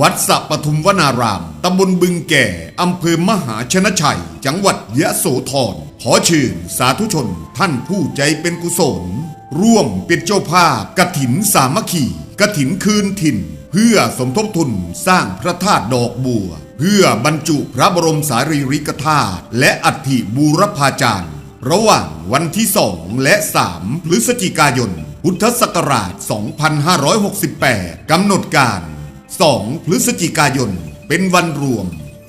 วัดสะปทุมวนาราม ตำบลบึงแก่ อำเภอมหาชนะชัย จังหวัดยะโสธร ขอเชิญสาธุชนท่านผู้ใจเป็นกุศล ร่วมเป็นเจ้าภาพกระถินสามัคคีกระถินคืนถิ่น เพื่อสมทบทุนสร้างพระธาตุดอกบัว เพื่อบรรจุพระบรมสารีริกธาตุและอัฐิบูรพาจารย์ ระหว่างวันที่2และ3พฤศจิกายน พุทธศักราช 2568 กำหนดการ 2 พฤศจิกายน เป็นวันรวม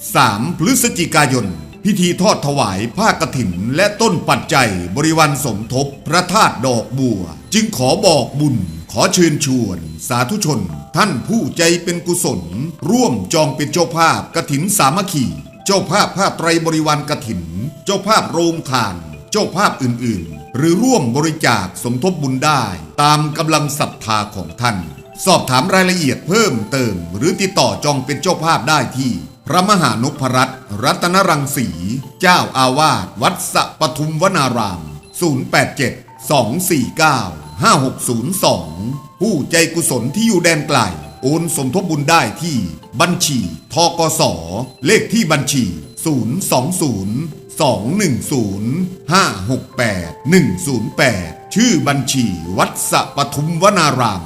3 พฤศจิกายน พิธีทอดถวายผ้ากฐินและต้นปัจจัยบริวันสมทบพระธาตุดอกบัว จึงขอบอกบุญ ขอเชิญชวน สาธุชน ท่านผู้ใจเป็นกุศล ร่วมจองเป็นเจ้าภาพกฐินสามัคคีเจ้าภาพผ้าไตรบริวารกฐิน เจ้าภาพโรงทาน เจ้าภาพอื่น ๆ หรือร่วมบริจาคสมทบบุญได้ ตามกำลังศรัทธาของท่าน สอบถามรายละเอียดเพิ่มเติม หรือติดต่อจองเป็นเจ้าภาพได้ที่ พระมหานพรัตน์รัตนรังสี เจ้าอาวาสวัดสะปทุมวนาราม 087 249 5602 ผู้ใจกุศลที่อยู่แดนไกล โอนสมทบบุญได้ที่ บัญชีทกสเลขที่บัญชี 020 210 568 108 ชื่อบัญชีวัดสะปทุมวนาราม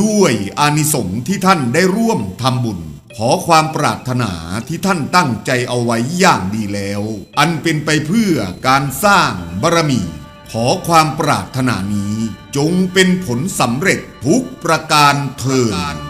ด้วยอานิสงส์ที่ท่านได้ร่วมทำบุญ ขอความปรารถนาที่ท่านตั้งใจเอาไว้อย่างดีแล้ว อันเป็นไปเพื่อการสร้างบารมี ขอความปรารถนานี้ จงเป็นผลสำเร็จทุกประการเถิด